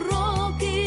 rock y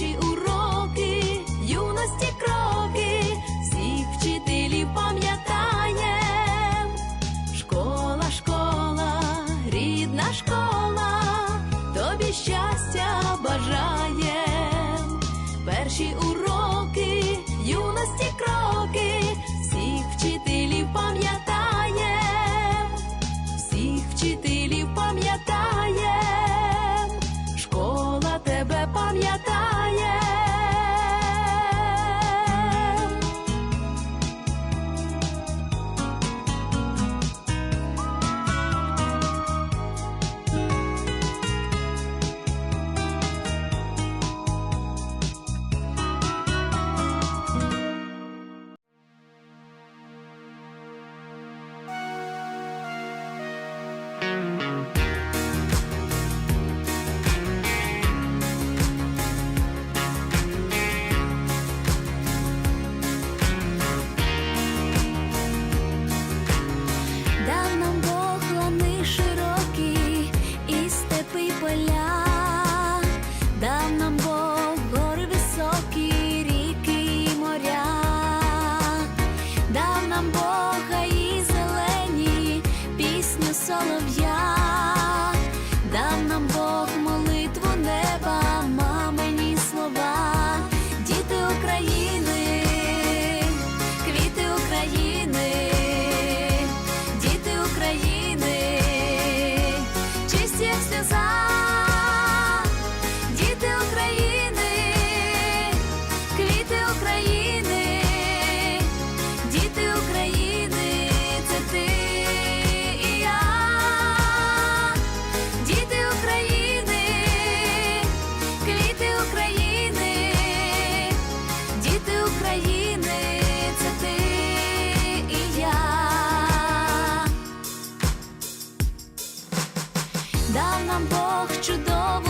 hoje o дав нам Бог чудову.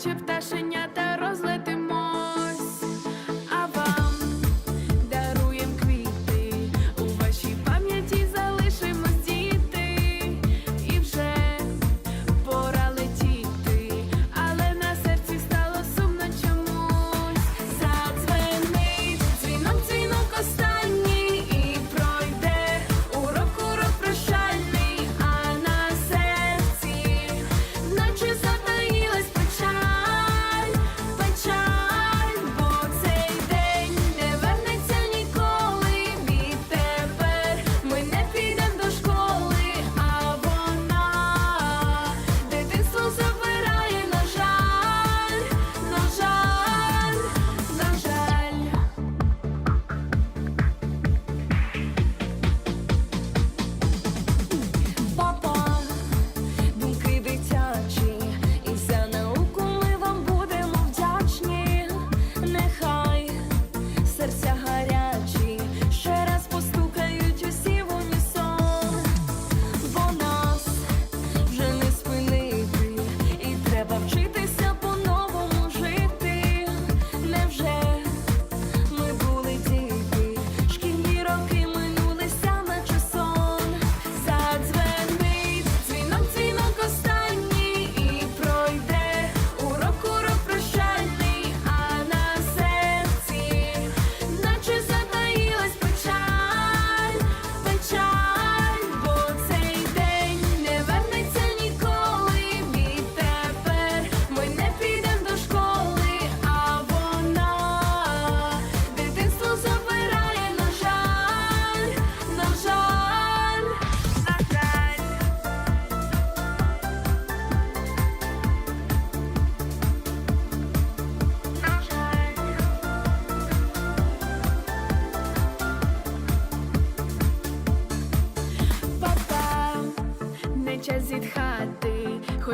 chip that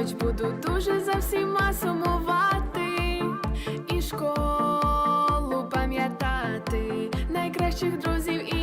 хоч буду дуже за всіма сумувати, і школу пам'ятати найкращих друзів. і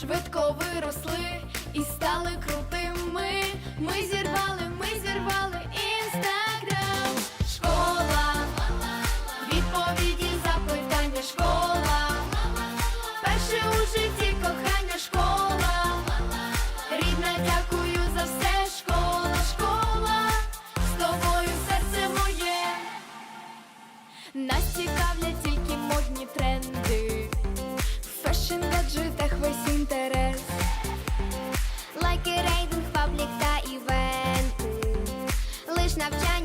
швидко виросли і стали крутими. Ми зір... Snapchat.